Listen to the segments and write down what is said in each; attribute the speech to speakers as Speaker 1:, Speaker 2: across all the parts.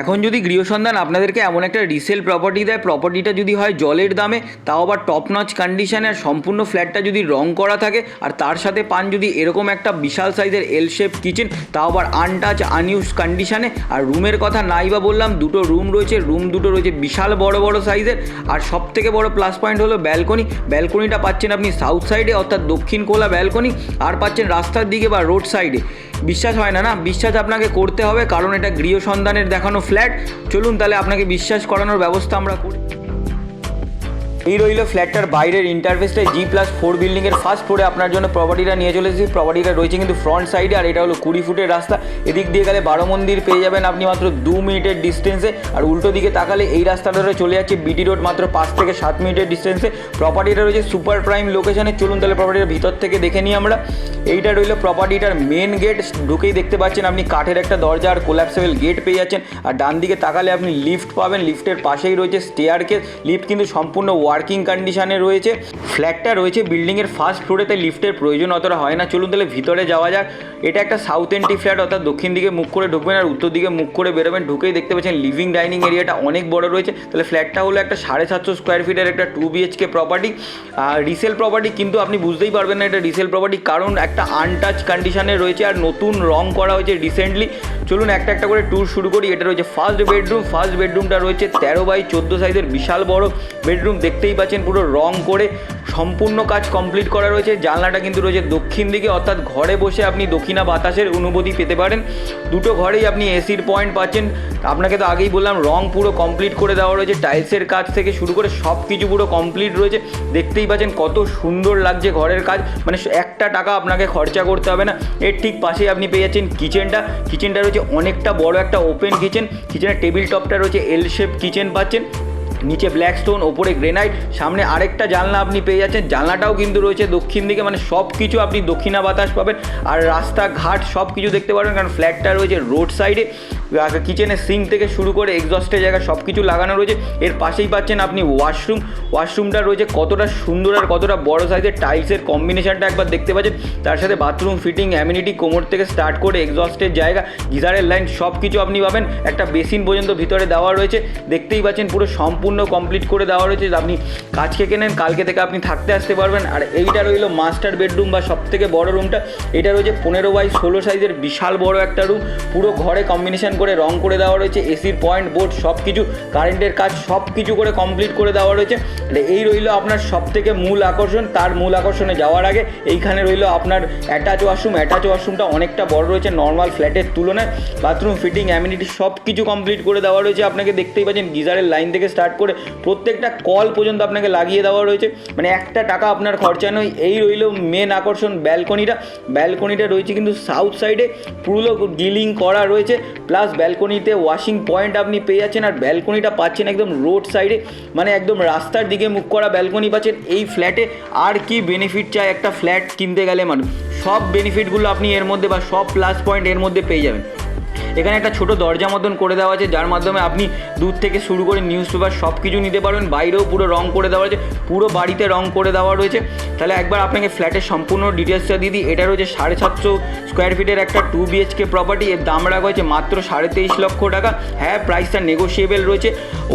Speaker 1: এখন যদি গৃহসন্ধান আপনাদেরকে এমন একটা রিসেল প্রপার্টি দেয় প্রপার্টিটা যদি হয় জলের দামে, তাও আবার টপ নচ কন্ডিশনে আর সম্পূর্ণ ফ্ল্যাটটা যদি রং করা থাকে, আর তার সাথে পান যদি এরকম একটা বিশাল সাইজের এল শেপ কিচেন তাও আবার আনটাচ আনইউজ কন্ডিশনে আর রুমের কথা নাই বা বললাম, দুটো রুম রয়েছে রুম দুটো রয়েছে বিশাল বড় বড় সাইজের আর সব থেকে বড় প্লাস পয়েন্ট হলো ব্যালকনি ব্যালকনিটা পাচ্ছেন আপনি সাউথ সাইডে অর্থাৎ দক্ষিণ কোলা ব্যালকনি আর পাচ্ছেন রাস্তার দিকে বা রোড সাইডে বিশ্বাস হয় না না? বিশ্বাস আপনাকে করতে হবে, কারণ এটা গৃহ সন্ধানের দেখানো ফ্ল্যাট। চলুন তাহলে আপনাকে বিশ্বাস করানোর ব্যবস্থা আমরা করি। এই রইল ফ্ল্যাটটার বাইরের ইন্টারফেসটাই জি প্লাস ফোর বিল্ডিংয়ের ফার্স্ট ফ্লোরে আপনার জন্য প্রপার্টিটা নিয়ে চলে এসেছি। প্রপার্টিটা রয়েছে কিন্তু ফ্রন্ট সাইডে আর এটা হলো কুড়ি ফুটের রাস্তা। এদিক দিয়ে গেলে বারো মন্দির পেয়ে যাবেন আপনি মাত্র দু মিনিটের ডিস্টেন্সে আর উল্টো দিকে তাকালে এই রাস্তাটা ধরে চলে যাচ্ছে বিটি রোড মাত্র পাঁচ থেকে সাত মিনিটের ডিস্টেন্সে প্রপার্টিটা রয়েছে সুপার প্রাইম লোকেশনে চলুন তাহলে প্রপার্টিটার ভিতর থেকে দেখে নিই আমরা। এইটা রইল প্রপার্টিটার মেন গেট ঢুকেই দেখতে পাচ্ছেন আপনি কাঠের একটা দরজা আর কোলাপসেবল গেট পেয়ে যাচ্ছেন। আর ডান দিকে তাকালে আপনি লিফট পাবেন। লিফটের পাশেই রয়েছে স্টেয়ার কেস লিফট কিন্তু সম্পূর্ণ ওয়ার্কিং কন্ডিশনে রয়েছে। ফ্ল্যাটটা রয়েছে বিল্ডিংয়ের ফার্স্ট ফ্লোরে, তাই লিফটের প্রয়োজন অতটা হয় না। চলুন তাহলে ভিতরে যাওয়া যাক। এটা একটা সাউথ এন্ট্রি ফ্ল্যাট, অর্থাৎ দক্ষিণ দিকে মুখ করে ঢুকবেন আর উত্তর দিকে মুখ করে বেরোবেন। ঢুকেই দেখতে পাচ্ছেন লিভিং ডাইনিং এরিয়াটা অনেক বড় রয়েছে। তাহলে ফ্ল্যাটটা হলো একটা সাড়ে সাতশো স্কোয়ার ফিটের একটা টু বিএচকে প্রপার্টি আর রিসেল প্রপার্টি কিন্তু আপনি বুঝতেই পারবেন না এটা রিসেল প্রপার্টি কারণ একটা আনটাচ কন্ডিশনে রয়েছে আর নতুন রং করা হয়েছে রিসেন্টলি চলুন একটা একটা করে ট্যুর শুরু করি। এটা রয়েছে ফার্স্ট বেডরুম ফার্স্ট বেডরুমটা রয়েছে তেরো বাই চোদ্দ সাইজের বিশাল বড়। বেডরুম দেখতেই পাচ্ছেন পুরো রং করে সম্পূর্ণ কাজ কমপ্লিট করা রয়েছে। জানলাটা কিন্তু রয়েছে দক্ষিণ দিকে, অর্থাৎ ঘরে বসে আপনি দক্ষিণা বাতাসের অনুভূতি পেতে পারেন। দুটো ঘরেই আপনি এসির পয়েন্ট পাচ্ছেন। আপনাকে তো আগেই বললাম, রং পুরো কমপ্লিট করে দেওয়া রয়েছে। টাইলসের কাজ থেকে শুরু করে সব কিছু পুরো কমপ্লিট রয়েছে। দেখতেই পাচ্ছেন কত সুন্দর লাগছে ঘরের কাজ। মানে একটা টাকা আপনাকে খরচা করতে হবে না। এর ঠিক পাশেই আপনি পেয়ে যাচ্ছেন কিচেনটা। কিচেনটা রয়েছে অনেকটা বড় একটা ওপেন কিচেন। কিচেনের টেবিল টপটা রয়েছে এল শেপ কিচেন পাচ্ছেন। নিচে ব্ল্যাক স্টোন ওপরে গ্রেনাইট সামনে আরেকটা জানলা আপনি পেয়ে যাচ্ছেন। জানলাটাও কিন্তু রয়েছে দক্ষিণ দিকে মানে সব কিছু আপনি দক্ষিণা বাতাস পাবেন। আর রাস্তাঘাট সব কিছু দেখতে পারবেন, কারণ ফ্ল্যাটটা রয়েছে রোড সাইডে কিচেনের সিঙ্ক থেকে শুরু করে এক্সস্টের জায়গা সব কিছু লাগানো রয়েছে। এর পাশেই পাচ্ছেন আপনি ওয়াশরুম ওয়াশরুমটা রয়েছে কতটা সুন্দর আর কতটা বড় সাইজের টাইলসের কম্বিনেশনটা একবার দেখতে পাচ্ছেন। তার সাথে বাথরুম ফিটিং অ্যামিনিটি কোমর থেকে স্টার্ট করে এক্সস্টের জায়গা, গিজারের লাইন সব কিছু আপনি পাবেন। একটা বেসিন পর্যন্ত ভিতরে দেওয়া রয়েছে। দেখতেই পাচ্ছেন পুরো সম্পূর্ণ কমপ্লিট করে দেওয়া রয়েছে। আপনি কাজকে কেনেন, কালকে থেকে আপনি থাকতে আসতে পারবেন। আর এইটা রইল মাস্টার বেডরুম বা সব থেকে বড় রুমটা এটা রয়েছে পনেরো বাই ষোলো সাইজের বিশাল বড় একটা রুম পুরো ঘরে কম্বিনেশন করে রং করে দেওয়া রয়েছে। এসির পয়েন্ট বোর্ড সব কিছু কারেন্টের কাজ সব কিছু করে কমপ্লিট করে দেওয়া রয়েছে। এই রইল আপনার সব থেকে মূল আকর্ষণ। তার মূল আকর্ষণে যাওয়ার আগে এইখানে রইল আপনার অ্যাটাচ ওয়াশরুম অ্যাটাচ ওয়াশরুমটা অনেকটা বড় রয়েছে নর্মাল ফ্ল্যাটের তুলনায়। বাথরুম ফিটিং অ্যামিনিটি সব কিছু কমপ্লিট করে দেওয়া রয়েছে। আপনাকে দেখতেই পাচ্ছেন গিজারের লাইন থেকে স্টার্ট করে প্রত্যেকটা কল পর্যন্ত আপনাকে লাগিয়ে দেওয়া রয়েছে। মানে একটা টাকা আপনার খরচা নয়, এই রইল মেন আকর্ষণ ব্যালকনিটা ব্যালকনিটা রয়েছে কিন্তু সাউথ সাইডে পুরো গিলিং করা রয়েছে। প্লাস ব্যালকনিতে ওয়াশিং পয়েন্ট আপনি পেয়ে যাচ্ছেন আর ব্যালকনিটা পাচ্ছেন একদম রোড সাইডে মানে একদম রাস্তার দিকে মুখ করা ব্যালকনি পাচ্ছেন। এই ফ্ল্যাটে আর কি বেনিফিট চাই একটা ফ্ল্যাট কিনতে গেলে মানুষ? সব বেনিফিটগুলো আপনি এর মধ্যে বা সব প্লাস পয়েন্ট এর মধ্যে পেয়ে যাবেন। এখানে একটা ছোট দরজা মতন করে দেওয়া আছে, যার মাধ্যমে আপনি দূর থেকে শুরু করে নিউজ পেপার সব কিছু নিতে পারবেন। বাইরেও পুরো রং করে দেওয়া আছে পুরো বাড়িতে রং করে দেওয়া রয়েছে। তাহলে একবার আপনাকে ফ্ল্যাটের সম্পূর্ণ ডিটেলসটা দিয়ে দিই। এটা রয়েছে সাড়ে সাতশো স্কোয়ার ফিটের একটা টু বিএচকে প্রপার্টি এর দাম রাখা হয়েছে মাত্র সাড়ে তেইশ লক্ষ টাকা। হ্যাঁ প্রাইসটা নেগোসিয়েবল রয়েছে।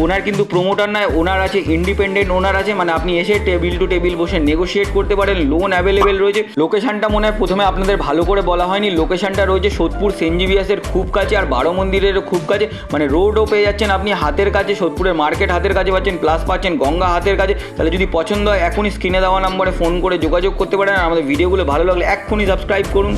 Speaker 1: ওনার কিন্তু প্রোমোটার নয়, ওনার আছে ইন্ডিপেন্ডেন্ট ওনার আছে মানে আপনি এসে টেবিল টু টেবিল বসে নেগোসিয়েট করতে পারেন। লোন অ্যাভেলেবেল রয়েছে। লোকেশনটা মনে হয় প্রথমে আপনাদের ভালো করে বলা হয়নি। লোকেশনটা রয়েছে সোদপুর সেন্ট জিভিয়াসের খুব কাছে আর বারো মন্দিরেরও খুব কাছে মানে রোডও পেয়ে যাচ্ছেন আপনি হাতের কাছে, সোদপুরের মার্কেট হাতের কাছে পাচ্ছেন প্লাস পাচ্ছেন, গঙ্গা হাতের কাছে। তাহলে যদি পছন্দ হয়, এখনই স্ক্রিনে দেওয়া নম্বরে ফোন করে যোগাযোগ করতে পারেন আর আমাদের ভিডিওগুলো ভালো লাগলে এক্ষুনি সাবস্ক্রাইব করুন।